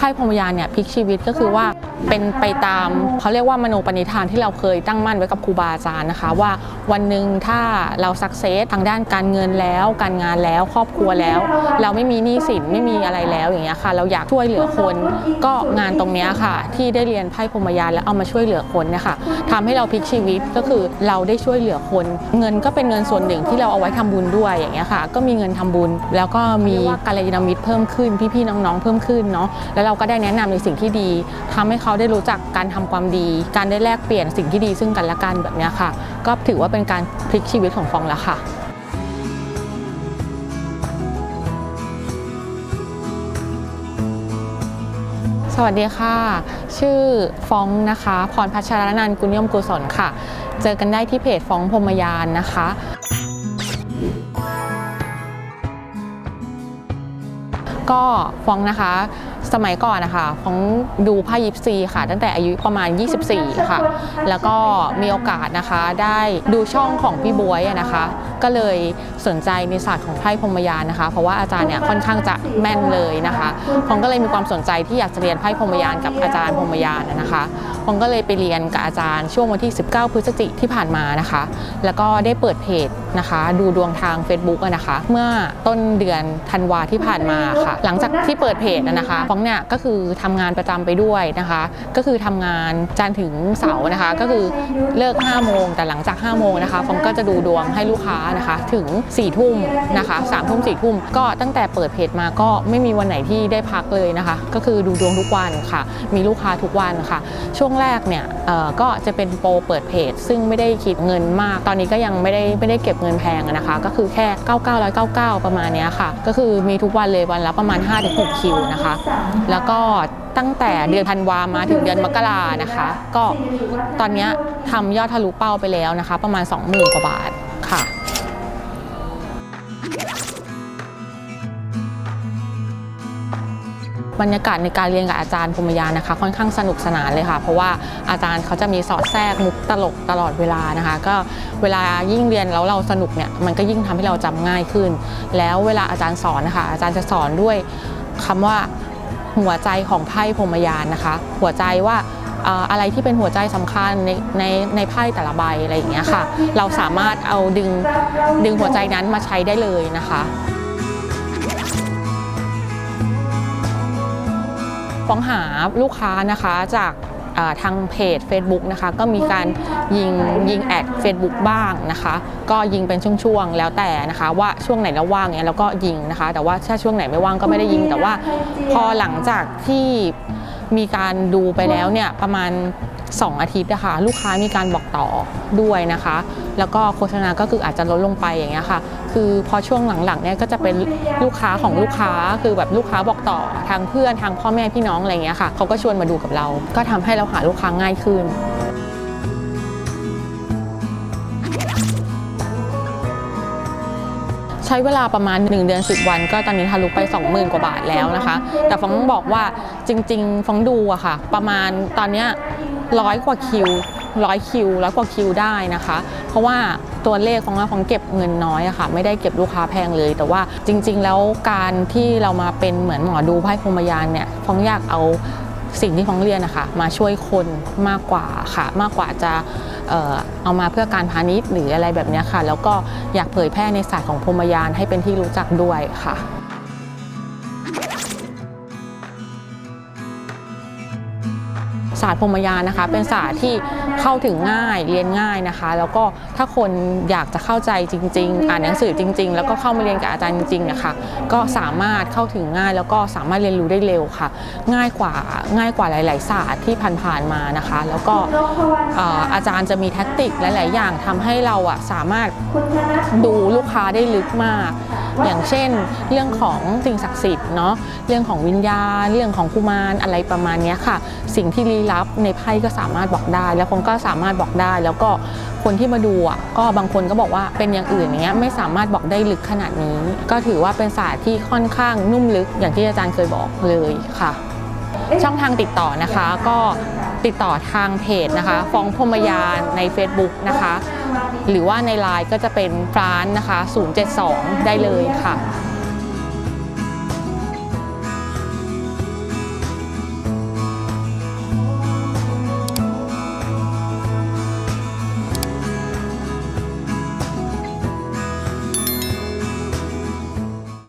ไพ่พรมยานเนี่ยพลิกชีวิตก็คือว่าเป็นไปตามเขาเรียกว่ามโนปณิธานที่เราเคยตั้งมั่นไว้กับครูบาอาจารย์นะคะ ว่าวันหนึ่งถ้าเราสักเซสทางด้านการเงินแล้ว การงานแล้วครอบครัวแล้ว เราไม่มีหนี้สินไม่มีอะไรแล้วอย่างเงี้ยค่ะ เราอยากช่วยเหลือคนก็งานตรงเนี้ยค่ะ ที่ได้เรียนไพ่พรมยานแล้วเอามาช่วยเหลือคนเนะคะทำให้เราพลิกชีวิตก็คือเราได้ช่วยเหลือคน เงินก็เป็นเงินส่วนหนึ่งที่เราเอาไว้ทำบุญด้วยอย่างเงี้ยค่ะ ก็มีเงินทำบุญ แล้วก็มีกัลยาณมิตรเพิ่มขึ้นพี่ๆน้องๆเพิ่มขึ้นเนาะแล้วเราก็ได้แนะนำในสิ่งที่ดีทำให้เขาได้รู้จักการทำความดี การได้แลกเปลี่ยนสิ่งที่ดีซึ่งกันและกันแบบนี้ค่ะ ก็ถือว่าเป็นการพลิกชีวิตของฟองแล้วค่ะสวัสดีค่ะ ชื่อฟองนะคะ พรพัชรนันท์กุลยมกุศลค่ะ เจอกันได้ที่เพจฟองพรมยานนะคะ ก็ฟองนะคะ สมัยก่อนนะคะฟองดูไพ่ยิปซีค่ะ ตั้งแต่อายุประมาณ 24 ค่ะ แล้วก็มีโอกาสนะคะได้ดูช่องของพี่บวยนะคะ ก็เลยสนใจในศาสตร์ของไพ่พรหมยานนะคะ เพราะว่าอาจารย์เนี่ยค่อนข้างจะแม่นเลยนะคะฟองก็เลยมีความสนใจที่อยากจะเรียนไพ่พรหมยานกับอาจารย์พรหมยานนะคะฟองก็เลยไปเรียนกับอาจารย์ช่วงวันที่ 19 พฤศจิกที่ผ่านมานะคะ แล้วก็ได้เปิดเพจนะคะ ดูดวงทาง Facebook นะคะ เมื่อต้นเดือนธันวาที่ผ่านมาค่ะ หลังจากที่เปิดเพจนะคะฟองเนี่ยก็คือทำงานประจำไปด้วยนะคะ ก็คือทำงานจันถึงเสาร์นะคะ ก็คือเลิก 5 โมง แต่หลังจาก 5 โมงนะคะฟองก็จะดูดวงให้ลูกค้านะคะ ถึง4ทุ่มนะคะ3ทุ่ม4ทุ่มก็ตั้งแต่เปิดเพจมาก็ไม่มีวันไหนที่ได้พักเลยนะคะ ก็คือดูดวงทุกวันค่ะ มีลูกค้าทุกวันค่ะ ช่วงแรกเนี่ยก็จะเป็นโปรเปิดเพจ ซึ่งไม่ได้คิดเงินมาก ตอนนี้ก็ยังไม่ได้ไม่ได้เก็บเงินแพงนะคะ ก็คือแค่9999 ประมาณนี้ค่ะ ก็คือมีทุกวันเลยวันละประมาณ 5-6 คิวนะคะ แล้วก็ตั้งแต่เดือนธันวามาถึงเดือนมกรานะคะ ก็ตอนนี้ทำยอดทะลุเป้าไปแล้วนะคะ ประมาณ 20,000กว่าบาทค่ะ บรรยากาศในการเรียนกับอาจารย์พรหมยานะคะ ค่อนข้างสนุกสนานเลยค่ะ เพราะว่าอาจารย์เขาจะมีสอดแทรกมุกตลกตลอดเวลานะคะ ก็เวลายิ่งเรียนแล้วเราสนุกเนี่ยมันก็ยิ่งทำให้เราจำง่ายขึ้น แล้วเวลาอาจารย์สอนนะคะ อาจารย์จะสอนด้วยคำว่าหัวใจของไพ่พรมยานนะคะ หัวใจว่าเอ่ออะไรที่เป็นหัวใจสำคัญในในในไพ่แต่ละใบอะไรอย่างเงี้ยค่ะ เราสามารถเอาดึงดึงหัวใจนั้นมาใช้ได้เลยนะคะ ฟ้องหาลูกค้านะคะจากทางเพจ Facebook นะคะก็มีการยิงยิงแอด Facebook บ้างนะคะ ก็ยิงเป็นช่วงๆแล้วแต่นะคะ ว่าช่วงไหนเราว่างเนี่ยเราก็ยิงนะคะ แต่ว่าถ้าช่วงไหนไม่ว่างก็ไม่ได้ยิง แต่ว่าพอหลังจากที่มีการดูไปแล้วเนี่ยประมาณ 2 อาทิตย์นะคะลูกค้ามีการบอกต่อด้วยนะคะ แล้วก็โฆษณาก็คืออาจจะลดลงไปอย่างเงี้ยค่ะ คือพอช่วงหลังๆเนี่ยก็จะเป็นลูกค้าของลูกค้าคือแบบลูกค้าบอกต่อทางเพื่อนทางพ่อแม่พี่น้องอะไรเงี้ยค่ะเขาก็ชวนมาดูกับเรา ก็ทำให้เราหาลูกค้าง่ายขึ้นใช้เวลาประมาณ 1 เดือน 10 วัน ก็ตอนนี้ทะลุไป 20,000 กว่าบาทแล้วนะคะ แต่ฟองต้องบอกว่าจริง ๆฟองดูอะค่ะ ประมาณตอนเนี้ย ร้อยกว่าคิวร้อยคิวร้อยกว่าคิวได้นะคะ เพราะว่าตัวเลขของเราของเก็บเงินน้อยอะค่ะ ไม่ได้เก็บลูกค้าแพงเลย แต่ว่าจริง ๆ แล้วการที่เรามาเป็นเหมือนหมอดูไพ่พรมยานเนี่ยฟองอยากเอาสิ่งที่ฟองเรียนนะคะมาช่วยคนมากกว่าค่ะ มากกว่าจะเอามาเพื่อการพาณิชย์หรืออะไรแบบนี้ค่ะ แล้วก็อยากเผยแพร่ในศาสตร์ของพรมยานให้เป็นที่รู้จักด้วยค่ะ ศาสตร์พรหมยานนะคะ เป็นศาสตร์ที่เข้าถึงง่ายเรียนง่ายนะคะ แล้วก็ถ้าคนอยากจะเข้าใจจริง ๆ อ่านหนังสือจริง ๆ แล้วก็เข้ามาเรียนกับอาจารย์จริงๆนะคะก็สามารถเข้าถึงง่ายแล้วก็สามารถเรียนรู้ได้เร็วค่ะ ง่ายกว่าง่ายกว่าหลาย ๆ ศาสตร์ที่ผ่านๆมานะคะ แล้วก็อาจารย์จะมีแท็กติกหลาย ๆ อย่างทำให้เราอะสามารถดูลูกค้าได้ลึกมากอย่างเช่น เรื่องของสิ่งศักดิ์สิทธิ์เนาะเรื่องของวิญญาณ เรื่องของกุมารอะไรประมาณนี้ค่ะ สิ่งที่ลี้ลับในไพ่ก็สามารถบอกได้ แล้วคนก็สามารถบอกได้ แล้วก็คนที่มาดูอะก็บางคนก็บอกว่าเป็นอย่างอื่นเงี้ยไม่สามารถบอกได้ลึกขนาดนี้ ก็ถือว่าเป็นศาสตร์ที่ค่อนข้างนุ่มลึกอย่างที่อาจารย์เคยบอกเลยค่ะ ช่องทางติดต่อนะคะก็ติดต่อทางเพจนะคะ ฟองพมยานใน Facebook นะคะ หรือว่าในไลน์ก็จะเป็นฟรานนะคะ 072 ได้เลยค่ะ